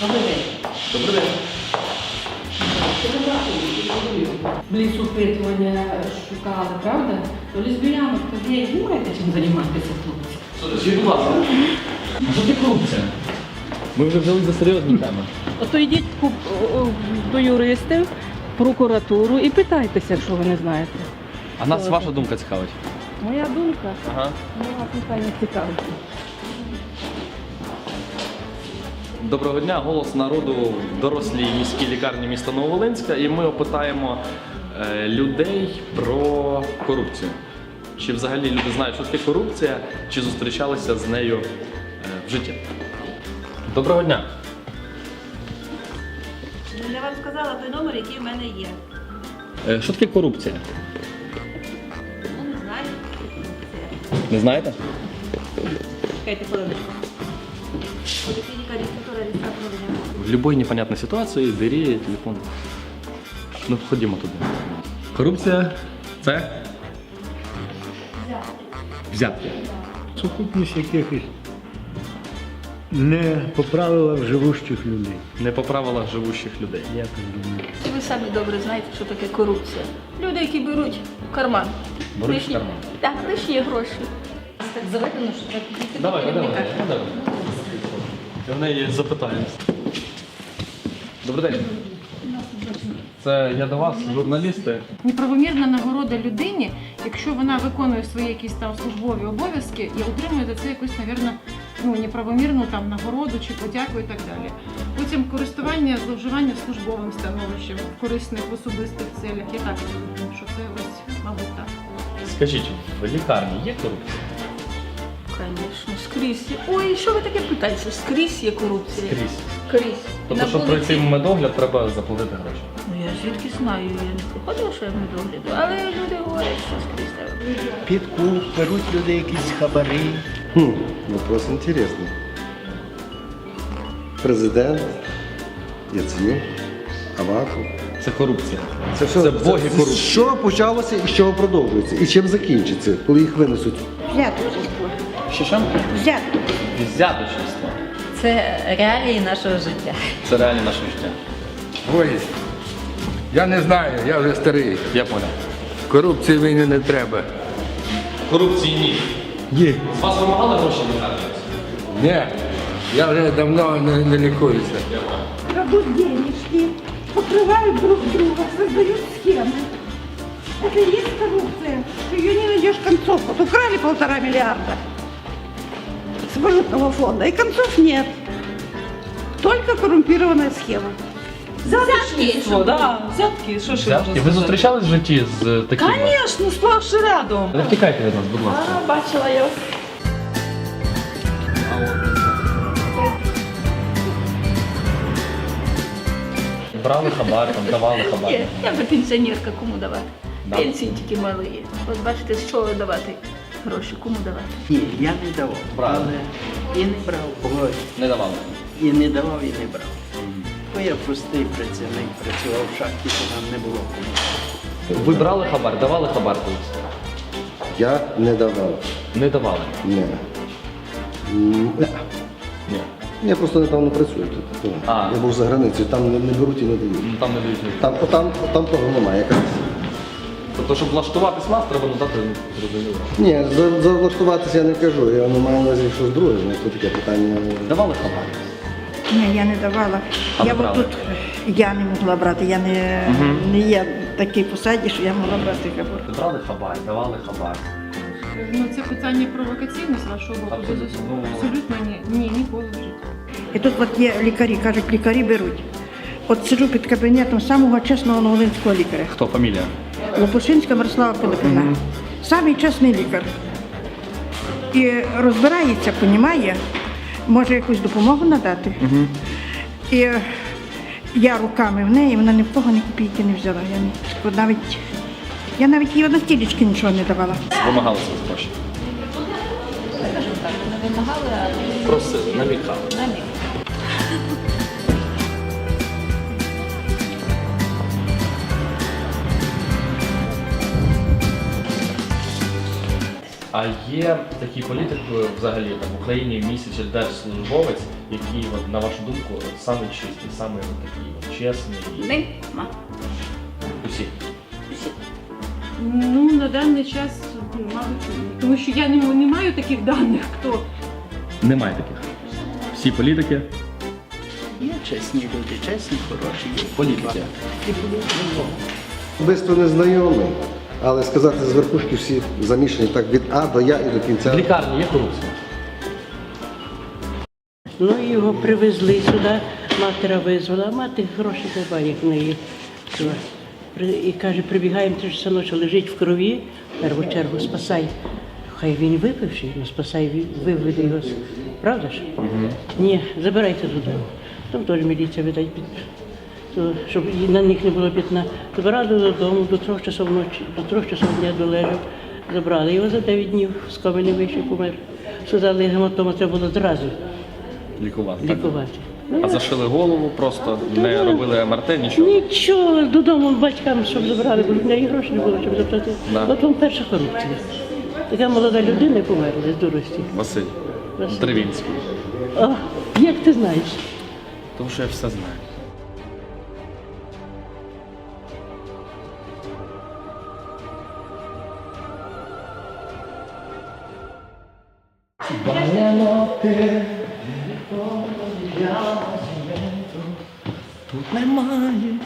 Добрий день. Добрий день. Бліц опитування шукали, правда? То лесбіянок то є, думаєте, чим займатися тут? Скажіть, будь ласка, а що таке корупція? Ми вже взяли за серйозні теми. Ото йдіть ку- о- о, до юристів, прокуратуру і питайтеся, якщо ви не знаєте. А нас ваша думка цікавить. Моя думка, Ага. моя питання цікавить. Доброго дня, голос народу в дорослій міській лікарні міста Нововолинська. І ми опитаємо е, людей про корупцію. Чи взагалі люди знають, що таке корупція, чи зустрічалися з нею е, в житті? Доброго дня. Я вам сказала той номер, який в мене є. Е, Що таке корупція? Ну, не знаю. Не знаєте? Чекайте хвилиночку. Поліклініка реєстратора реєстратора В будь-якій непонятній ситуації двері, телефон. Ну, ходімо туди. Корупція це взятки. Сукупність якихось не по правилах живущих людей. Не по правилах живущих людей. Я так думаю. Ви самі добре знаєте, що таке корупція. Люди, які беруть в карман. Беруть в карман. Так, лишні гроші. Так заведено, що підійти Давай, давай, давай. В неї запитаємось. Добрий день. Це я до вас, журналісти. Неправомірна нагорода людині, якщо вона виконує свої якісь там службові обов'язки і отримує за це якусь, навірно, ну неправомірну там нагороду чи подяку і так далі. Потім користування зловживання службовим становищем в корисних в особистих целях. Я так розумію, що це ось, мабуть, так. Скажіть, в лікарні є корупція? Скрізь. Ой, що ви таке питаєте? Скрізь є корупція. Скрізь. Скрізь. Тобто, На щоб вулиці- пройти медогляд, треба заплатити гроші. Ну я звідки знаю, я не проходила, що я в догляду, але люди говорять, що скрізь треба. Підкуп, беруть люди якісь хабари. Хм, вопрос интересный. Президент, Яценюк, Аваков. Це корупція. Це все Це боги корупції. що почалося і з чого продовжується? І чим закінчиться, коли їх винесуть? Взяточество. Що що? Взятки. Взяточництво. Це реалії нашого життя. Це реально наше життя. Ой, я не знаю, я вже старий. Я понял. Корупції мені не треба. Корупції ні. Ні. З вас вимагали гроші в лікарні? Ні. Я вже давно не, не лікуюся. Крадут денежки, покрывают друг друга, создают схемы. Это и есть коррупция. Ты ее не найдешь концов. Вот украли полтора миллиарда с валютного фонда, и концов нет. Только коррумпированная схема. Взятки, да, взятки, що ще можна ви сказати? зустрічались в житті з такими? Звісно, сплошь і рядом. Не втікайте від нас, будь ласка. А, бачила я. Брали хабар, там, давали хабар. Ні, я би пенсіонерка, кому давати? Да. Пенсії тільки мали. От бачите, з чого давати гроші, кому давати? Ні, я не давав. Брали. Але і не брав. Ой, Не давали. і не давав, і не брав. Бо я простий працівник, працював в шахті, то нам не було кому. Ви брали хабар, давали хабар колись? Я не давав. Не давали. Ні. М, не. Ні. Я просто недавно працюю тут. А. Я був за границею, там не, не беруть і не дають. Ну там не дають. Там, там, там того немає. Якраз. Тобто, щоб влаштуватись нас, треба надати ну, зрозуміло. Ні, за, за влаштуватися я не кажу. Я не маю на увазі щось друге. Ну, таке питання. Давали хабар. Ні, я не давала. А я ви от брали? тут я не могла брати. Я не, не є в такій посаді, що я могла брати хабар. Брали хабар, давали хабар. Ну це питання провокаційне з вашого боку. Абсолютно. Ну, Абсолютно ні. Ні, ніколи в житті. І тут от є лікарі, кажуть, лікарі беруть. От сиджу під кабінетом самого чесного новолинського лікаря. Хто фамілія? Лопушинська Мирослава Пилипівна. Самий чесний лікар. І розбирається, понімає, може якусь допомогу надати. І я руками в неї, вона ні в кого ні копійки не взяла. Я, навіть, я навіть їй на стілечки нічого не давала. Вимагали свої гроші. Скажімо так, не вимагали, а Просили, намікали. намік. А є такий політик е, взагалі там в Україні місяць держслужбовець, який, от, на вашу думку, от, самий чистий, самий от, такий от, чесний? Нема. Усі. Ну, на даний час, ну, мабуть, тому що я не, не маю таких даних, хто Немає таких. Всі політики. Є чесні люди, чесні, хороші. Політики. Особисто не знайомий, але сказати з верхушки всі замішані так від А до Я і до В кінця. лікарні є корупція. Ну, його привезли сюди, матера визвала, а мати гроші немає, як в неї. І каже, прибігаємо, ти ж синочок лежить в крові, в першу чергу спасай. Хай він випивший, ну спасай, виведи його. Правда ж? Ні, забирайте додому. Там теж міліція видать під. То, щоб на них не було пітна. Забирали додому до трьох часов ночі, до трьох часов дня долежав. Забрали його за 9 днів, з комини вийшов, помер. Сказали, гематома треба було одразу Лікувати. лікувати. А зашили голову, просто не робили МРТ, нічого. Нічого, додому батькам, щоб забрали, бо в неї грошей не було, щоб заплатити. Да. От вам перша корупція. Така молода людина і померла з дурості. Василь. Василь. Древінський. О, як ти знаєш? Тому що я все знаю. Vayamos de todo el yacimiento, tú me manes.